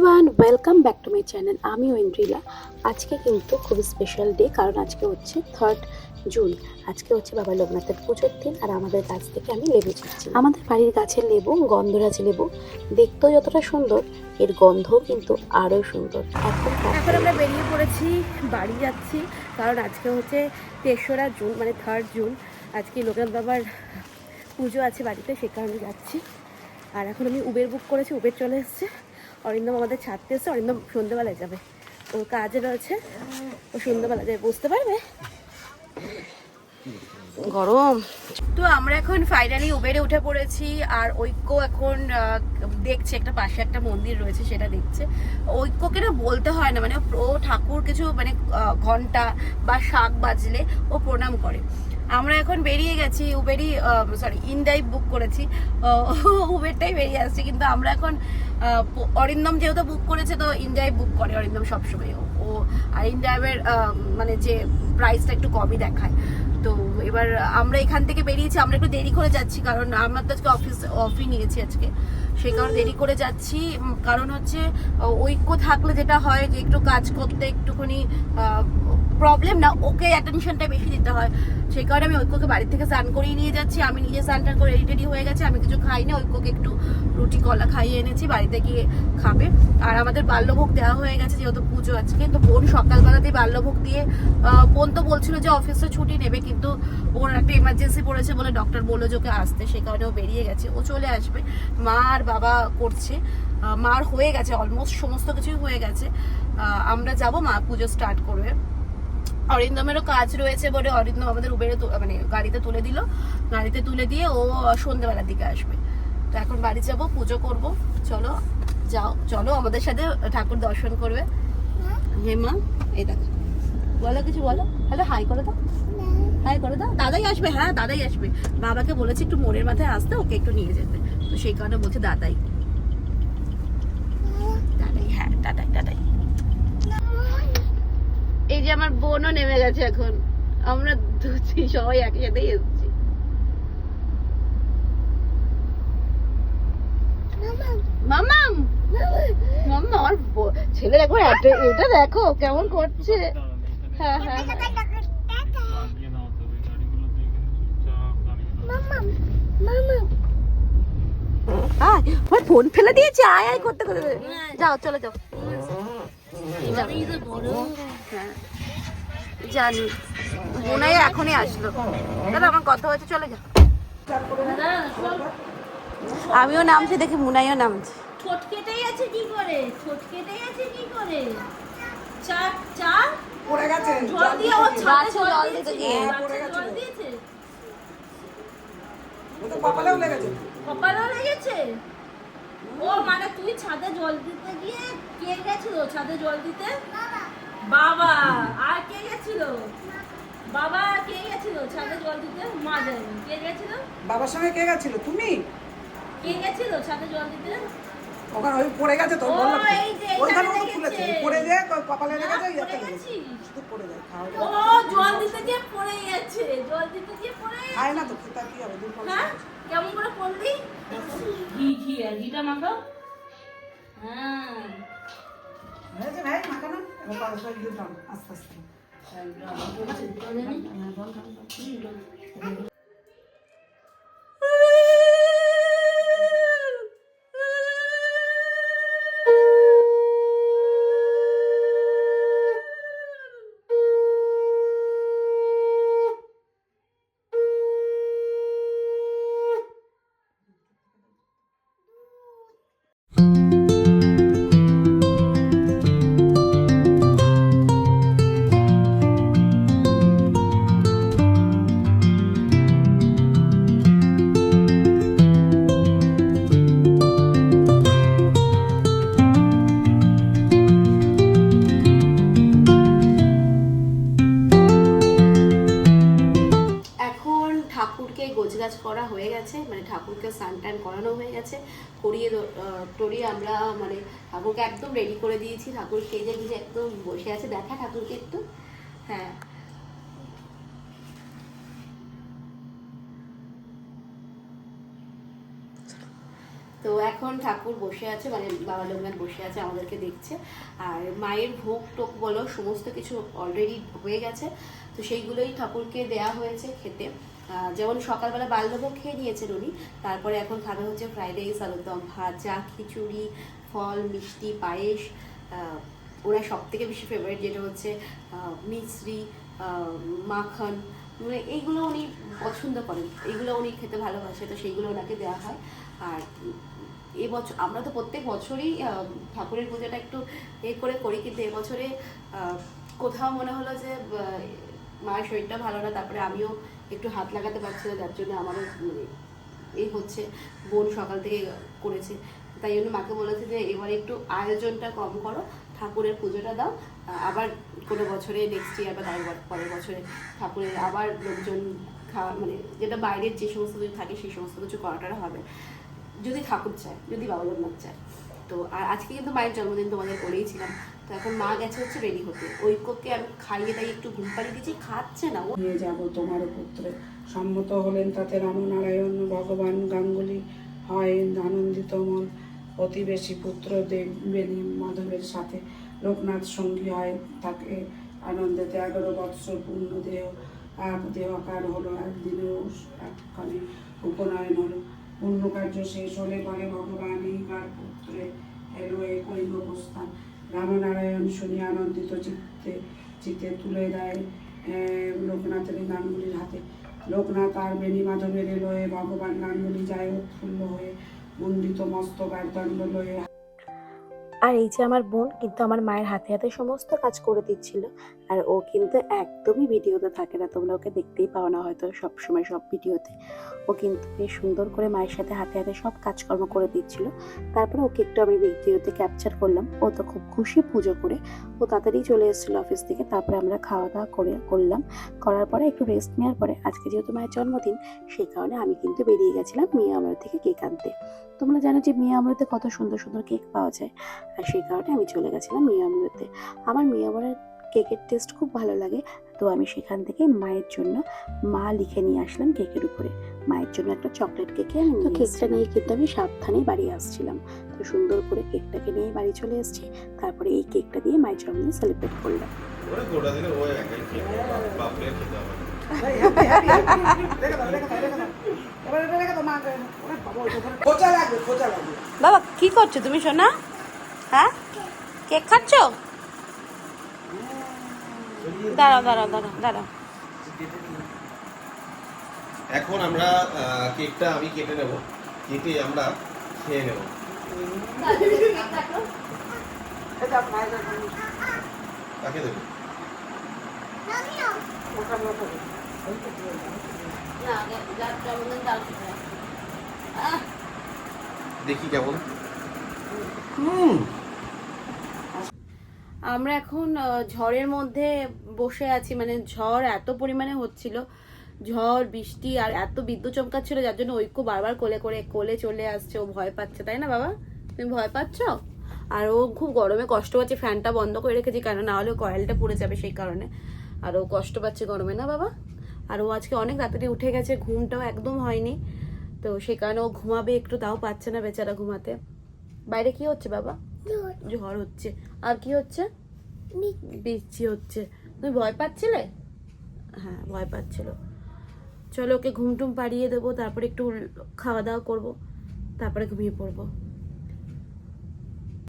Everyone welcome back to my channel আমি ঐন্দ্রিলা আজকে কিন্তু খুবই স্পেশাল ডে কারণ আজকে হচ্ছে থার্ড জুন আজকে হচ্ছে বাবা লোকনাথের পুজোর দিন, আর আমাদের গাছ থেকে আমি লেবু চাচ্ছি আমাদের বাড়ির গাছের লেবু, গন্ধরাজ লেবু, দেখতেও যতটা সুন্দর, এর গন্ধও কিন্তু আরও সুন্দর। একদম এখন আমরা বেরিয়ে পড়েছি, বাড়ি যাচ্ছি, কারণ আজকে হচ্ছে তেসরা জুন মানে থার্ড জুন আজকে লোকনাথ বাবার পুজো আছে বাড়িতে, সে কারণে যাচ্ছি। আর এখন আমি উবের বুক করেছি উবের চলে এসছে। অরিন্দম আমাদের ছাড়তে এসছে অরিন্দম সন্ধ্যেবেলায় যাবে। ওর কাজে রয়েছে ও সন্ধ্যেবেলা যাবে বুঝতে পারবে? গরম। তো আমরা এখন ফাইনালি উবেরে উঠে পড়েছি আর ঐক্য এখন দেখছে একটা পাশে একটা মন্দির রয়েছে সেটা দেখছে। ঐক্যকে না বলতে হয় না মানে ও ঠাকুর কিছু মানে ঘণ্টা বা শাক বাজলে ও প্রণাম করে। আমরা এখন বেরিয়ে গেছি উবেরই সরি ইনডাইভ বুক করেছি। উবেরটাই বেরিয়ে আসছে, কিন্তু আমরা এখন অরিন্দম যেহেতু বুক করেছে, তো ইনডাইভ বুক করে অরিন্দম সবসময়। ও আর ইনডাইভের মানে যে প্রাইসটা একটু কমই দেখায়। তো এবার আমরা এখান থেকে বেরিয়েছি, আমরা একটু দেরি করে যাচ্ছি, কারণ আমরা তো আজকে অফিস অফই নিয়েছি আজকে। সেই কারণে দেরি করে যাচ্ছি। কারণ হচ্ছে ঐক্য থাকলে যেটা হয় যে একটু কাজ করতে একটুখানি প্রবলেম না, ওকে অ্যাটেনশনটা বেশি দিতে হয়। সেই কারণে আমি ঐক্যকে বাড়ি থেকে স্নান করিয়ে নিয়ে যাচ্ছি। আমি নিজে স্নান টান করে রেডি হয়ে গেছে। আমি কিছু খাই না, ঐক্যকে একটু রুটি, কলা খাইয়ে এনেছি, বাড়িতে গিয়ে খাবে। আর আমাদের বাল্যভোগ দেওয়া হয়ে গেছে, যেহেতু পুজো আজকে, তো বোন সকালবেলাতেই বাল্যভোগ দিয়ে বোন তো বলছিল যে অফিসে ছুটি নেবে, কিন্তু ওর একটা এমার্জেন্সি পড়েছে বলে ডক্টর বলল যে ওকে আসতে। সেই কারণে ও বেরিয়ে গেছে। ও চলে আসবে। মা আর বাবা করছে। মার হয়ে গেছে অলমোস্ট সমস্ত কিছুই হয়ে গেছে। আমরা যাব মা পুজো স্টার্ট করবে। অরিন্দমেরও কাজ রয়েছে বলে অরিন্দম আমাদের উবেরে মানে গাড়িতে তুলে দিল। গাড়িতে তুলে দিয়ে ও সন্ধ্যেবেলার দিকে আসবে। তো এখন বাড়ি যাব পুজো করব। চলো যাও চলো আমাদের সাথে ঠাকুর দর্শন করবে। হেমা এই দেখো। বলো কিছু বলো। হ্যালো হাই করে দাও। হাই করে দাও। দাদাই আসবে হ্যাঁ দাদাই আসবে। বাবাকে বলেছে একটু মোড়ের মাথায় আসতে ওকে একটু নিয়ে যেতে। তো সেই কারণে বলছে দাদাই। দাদাই হ্যাঁ দাদাই দাদাই। এই যে আমার বোনও নেমে গেছে এখন। আমরা দুটি সবাই একসাথেই এসেছি। মামাম মাম্মা, আমার ছেলের একবার এটা দেখো, কেমন করছে। হ্যাঁ হ্যাঁ হ্যাঁ। আয় ওর ফোন ফেলে দিয়েছে আয় আয় করতে করতে যাও চলে যাও। জানি মনে এখনই আসলো। দাদা আমার কথা হয়েছে চলে যা আমিও নামছি দেখি মুনাইও নামছে। ঠোঁট কেটেই আছে কি করে? ঠোঁট কেটেই আছে কি করে? চা চা পড়ে গেছে। জল দিয়ে ও ছাদে জল জল দিতে গিয়ে। গাছে জল দিয়েছে। ও তো কপালেও লেগেছে। কপালেও লেগেছে? ও মানে তুই ছাদে জল দিতে গিয়ে কে গেছিল ছাদে জল দিতে? বাবা। আর কে গেছিল? বাবা কে গেছিল ছাদে জল দিতে? মা যায়নি। কে গেছিল? বাবার সঙ্গে কে গেছিল? তুমি কে গেছিল ছাদে জল দিতে? ওখানে ওই পড়ে গেছে তো ও, বললাম ওইখানে পড়ে যায় কপালে লেগেছে ইয়াতে পড়ে লেগেছে। শুধু পড়ে যায় খাওয়া ও জল দিতে গিয়ে পড়ে গেছে। জল দিতে গিয়ে পড়ে খায় না তো কি হবে? হ্যাঁ কেমন করে করলি ঘি ঘি আর ঘিটা মাখাও। হ্যাঁ। হয়েছে ভাই মাখানো। এবার আস্তে আস্তে। গোছগাছ করা হয়ে গেছে মানে ঠাকুরকে স্নান টান করানো হয়ে গেছে। করিয়ে টরিয়ে আমরা মানে ঠাকুরকে একদম রেডি করে দিয়েছি। ঠাকুর সেজে গুজে একদম বসে আছে। দেখা ঠাকুরকে একটু। হ্যাঁ। তো এখন ঠাকুর বসে আছে মানে বাবা লোকনাথ বসে আছে, আমাদেরকে দেখছে। আর মায়ের ভোগ টোক বলো, সমস্ত কিছু অলরেডি হয়ে গেছে। তো সেইগুলোই ঠাকুরকে দেয়া হয়েছে খেতে। যেমন সকালবেলা বাল্যভোগ খেয়ে নিয়েছেন উনি, তারপরে এখন খাবে হচ্ছে ফ্রাইড রাইস আলুরদম ভাজা, খিচুড়ি, ফল, মিষ্টি, পায়েস ওনার সব থেকে বেশি ফেভারিট যেটা হচ্ছে মিশ্রি মাখন মানে এইগুলো উনি পছন্দ করেন। এইগুলো উনি খেতে ভালোবাসে, তো সেইগুলো ওনাকে দেওয়া হয়। আর এবছর আমরা তো প্রত্যেক বছরই ঠাকুরের পূজাটা একটু এ করে করি, কিন্তু এবছরে কোথাও মনে হলো যে মায়ের শরীরটা ভালো না, তারপরে আমিও একটু হাত লাগাতে পারছি না যার জন্য আমারও মানে এই হচ্ছে, বোন সকাল থেকে করেছে। তাই জন্য মাকে বলেছে যে, এবারে একটু আয়োজনটা কম করো, ঠাকুরের পুজোটা দাও, আবার কোনো বছরে নেক্সট ইয়ার বা তার পরের বছরে ঠাকুরের আবার লোকজন খাওয়া মানে যেটা বাইরের যে সমস্ত কিছু থাকে, সেই সমস্ত কিছু করাটা হবে। যদি ঠাকুর চায়, যদি বাবা লোকনাথ চায়। তো, আর আজকে কিন্তু মায়ের জন্মদিন, তোমাদের করেইছিলাম তো এখন মা গেছে হচ্ছে রেডি হতে। ঐক্যকে আমি খাইয়ে তাই একটু ঘুম পাড়িয়ে দিয়েছি, খাচ্ছে না ও। নিয়ে যাব তোমার পুত্রে। সম্মত হলেন তাতে রামনারায়ণ, ভগবান গাঙ্গুলি, হয় আনন্দিত মন। প্রতিবেশী পুত্র দেব বেনি মাধবের সাথে লোকনাথ সঙ্গী হয় তাকে আনন্দেতে এগারো বৎসর পূর্ণ দেহ। এক দেহকার হলো একদিনেও, একখানে উপনয়ন হলো। পূর্ণ কার্য শেষ হলে পরে ভগবান এই কার পুত্রে এলো এক ঐক্য প্রস্থান রামনারায়ণ শুনি আনন্দিত চিত্তে চিত্তে তুলে দেয় লোকনাথের গানগুলির হাতে। লোকনাথ আর বেণী মাধবের লয়ে ভগবান গানগুলি যায় উৎফুল্ল হয়ে মন্ডিত মস্তক আর লয়ে। আর এই যে আমার বোন কিন্তু আমার মায়ের হাতে হাতে সমস্ত কাজ করে দিচ্ছিল। আর ও কিন্তু একদমই ভিডিওতে থাকে না। তোমরা ওকে দেখতেই পাও না হয়তো সব সময় সব ভিডিওতে। ও কিন্তু বেশ সুন্দর করে মায়ের সাথে হাতে হাতে সব কাজকর্ম করে দিচ্ছিল। তারপরে ওকে একটু আমি ভিডিওতে ক্যাপচার করলাম। ও তো খুব খুশি পুজো করে। ও তাড়াতাড়ি চলে এসেছিল অফিস থেকে। তারপরে আমরা খাওয়া দাওয়া করে করলাম। করার পরে একটু রেস্ট নেওয়ার পরে আজকে যেহেতু মায়ের জন্মদিন, সেই কারণে আমি কিন্তু বেরিয়ে গেছিলাম মিয়া আমার থেকে কেক আনতে। তোমরা জানো যে মিয়া আমরতে কত সুন্দর সুন্দর কেক পাওয়া যায়। আর সেই কারণে আমি চলে গেছিলাম মিয়ামরতে আমার মিয়ামরের কেকের টেস্ট খুব ভালো লাগে। তো আমি সেখান থেকে মায়ের জন্য মা লিখে নিয়ে আসলাম কেকের উপরে। মায়ের জন্য একটা চকলেট কেকে আমি তো কেকটা নিয়ে কিন্তু আমি সাবধানেই বাড়ি আসছিলাম। তো সুন্দর করে কেকটাকে নিয়ে বাড়ি চলে এসেছি। তারপরে এই কেকটা দিয়ে মায়ের জন্মদিন সেলিব্রেট করলাম। বাবা কি করছ তুমি সোনা? হ্যাঁ? কেক খাচ্ছ? দাঁড়াও দাঁড়াও দাঁড়াও দাঁড়াও এখন আমরা কেকটা আমি কেটে নেব, কেটে আমরা খেয়ে নেব। কাকে দেবো? দেখি কেমন। হুম। আমরা এখন ঝড়ের মধ্যে বসে আছি মানে ঝড় এত পরিমাণে হচ্ছিল ঝড় বৃষ্টি আর এত বিদ্যুৎ চমকাচ্ছিল যার জন্য ঐক্য বারবার কোলে করে কোলে চলে আসছে ও ভয় পাচ্ছে তাই না বাবা? তুমি ভয় পাচ্ছ? আর ও খুব গরমে কষ্ট পাচ্ছে ফ্যানটা বন্ধ করে রেখেছি কারণ না হলে কয়েলটা পুড়ে যাবে সেই কারণে। আর ও কষ্ট পাচ্ছে গরমে না বাবা? আর ও আজকে অনেক তাড়াতাড়ি উঠে গেছে ঘুমটাও একদম হয়নি তো সেই কারণে ও ঘুমাবে একটু তাও পাচ্ছে না বেচারা ঘুমাতে। বাইরে কি হচ্ছে বাবা? ঝড় হচ্ছে। আর কি হচ্ছে? বৃষ্টি হচ্ছে। তুমি ভয় পাচ্ছিলে? হ্যাঁ ভয় পাচ্ছিল। চলো ওকে ঘুম টুম পাড়িয়ে দেবো, তারপরে একটু খাওয়া দাওয়া করব, তারপরে ঘুমিয়ে পড়ব।